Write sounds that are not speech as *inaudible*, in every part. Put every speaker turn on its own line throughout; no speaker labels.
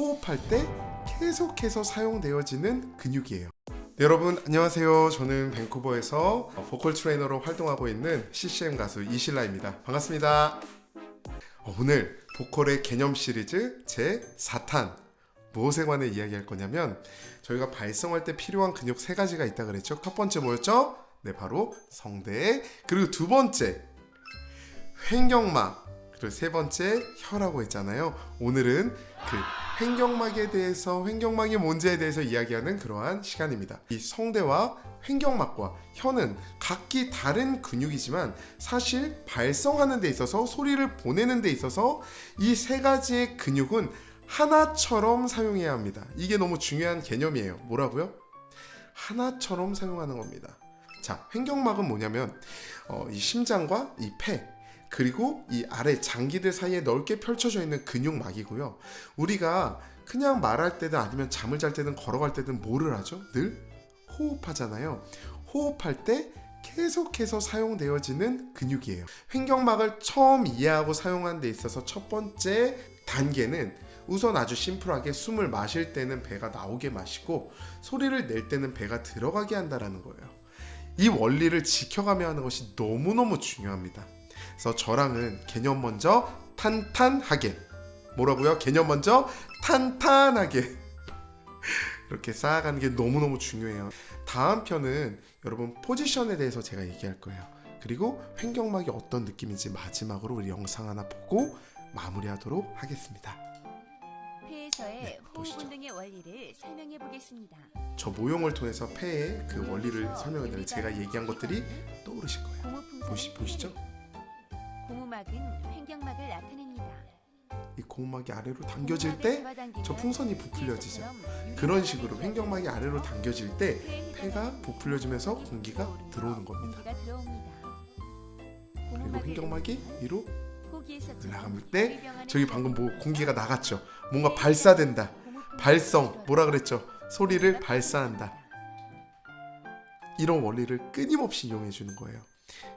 호흡할 때 계속해서 사용되어지는 근육이에요. 네, 여러분 안녕하세요. 저는 밴쿠버에서 보컬 트레이너로 활동하고 있는 CCM 가수 이실라입니다. 반갑습니다. 어, 오늘 보컬의 개념 시리즈 제 4탄 무엇에 관해 이야기할 거냐면 저희가 발성할 때 필요한 근육 세 가지가 있다 그랬죠. 첫 번째 뭐였죠? 네, 바로 성대. 그리고 두 번째 횡격막. 그리고 세 번째 혀라고 했잖아요. 오늘은 그 횡격막에 대해서 횡격막이 뭔지에 대해서 이야기하는 그러한 시간입니다. 이 성대와 횡격막과 혀는 각기 다른 근육이지만 사실 발성하는 데 있어서 소리를 보내는 데 있어서 이 세 가지의 근육은 하나처럼 사용해야 합니다. 이게 너무 중요한 개념이에요. 뭐라고요? 하나처럼 사용하는 겁니다. 자, 횡격막은 뭐냐면 어, 이 심장과 이 폐, 그리고 이 아래 장기들 사이에 넓게 펼쳐져 있는 근육막이고요. 우리가 그냥 말할 때든 아니면 잠을 잘 때든 걸어갈 때든 뭐를 하죠? 늘 호흡하잖아요. 호흡할 때 계속해서 사용되어지는 근육이에요. 횡격막을 처음 이해하고 사용하는 데 있어서 첫 번째 단계는 우선 아주 심플하게 숨을 마실 때는 배가 나오게 마시고 소리를 낼 때는 배가 들어가게 한다라는 거예요. 이 원리를 지켜가며 하는 것이 너무너무 중요합니다. 그래서 저랑은 개념 먼저 탄탄하게 뭐라고요? 개념 먼저 탄탄하게 *laughs* 이렇게 쌓아가는 게 너무너무 중요해요. 다음 편은 여러분 포지션에 대해서 제가 얘기할 거예요. 그리고 횡격막이 어떤 느낌인지 마지막으로 우리 영상 하나 보고 마무리하도록 하겠습니다.
폐에서의
네,
호흡. 본능의 원리를 설명해 보겠습니다.
저 모형을 통해서 폐의 그 원리를 설명해 드려요. 제가 얘기한 것들이 떠오르실 거예요. 보시 보시죠.
고무막은 횡격막을 나타냅니다.
이 고막이 아래로 당겨질 때 저 풍선이 부풀려지죠. 그런 식으로 횡격막이 아래로 당겨질 때 폐가 부풀려지면서 공기가 들어오는 겁니다. 그리고 횡격막이
누르면
위로 올라갈 때 저기 방금 뭐 공기가 나갔죠. 뭔가 발사된다. 발성 뭐라 그랬죠? 소리를 발사한다. 이런 원리를 끊임없이 이용해 주는 거예요.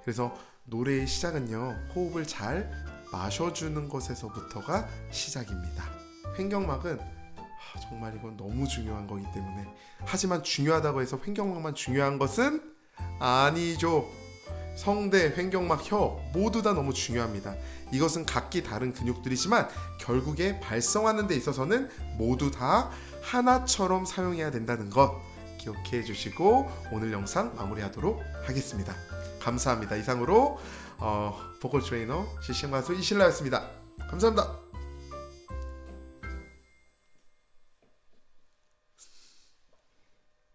그래서 노래의 시작은요. 호흡을 잘 마셔주는 것에서부터가 시작입니다. 횡격막은 아, 정말 이건 너무 중요한 거기 때문에 하지만 중요하다고 해서 횡격막만 중요한 것은 아니죠. 성대, 횡격막, 혀 모두 다 너무 중요합니다. 이것은 각기 다른 근육들이지만 결국에 발성하는 데 있어서는 모두 다 하나처럼 사용해야 된다는 것 기억해 주시고 오늘 영상 마무리하도록 하겠습니다. 감사합니다. 이상으로 어, 보컬 트레이너 가수 이신라였습니다. 감사합니다.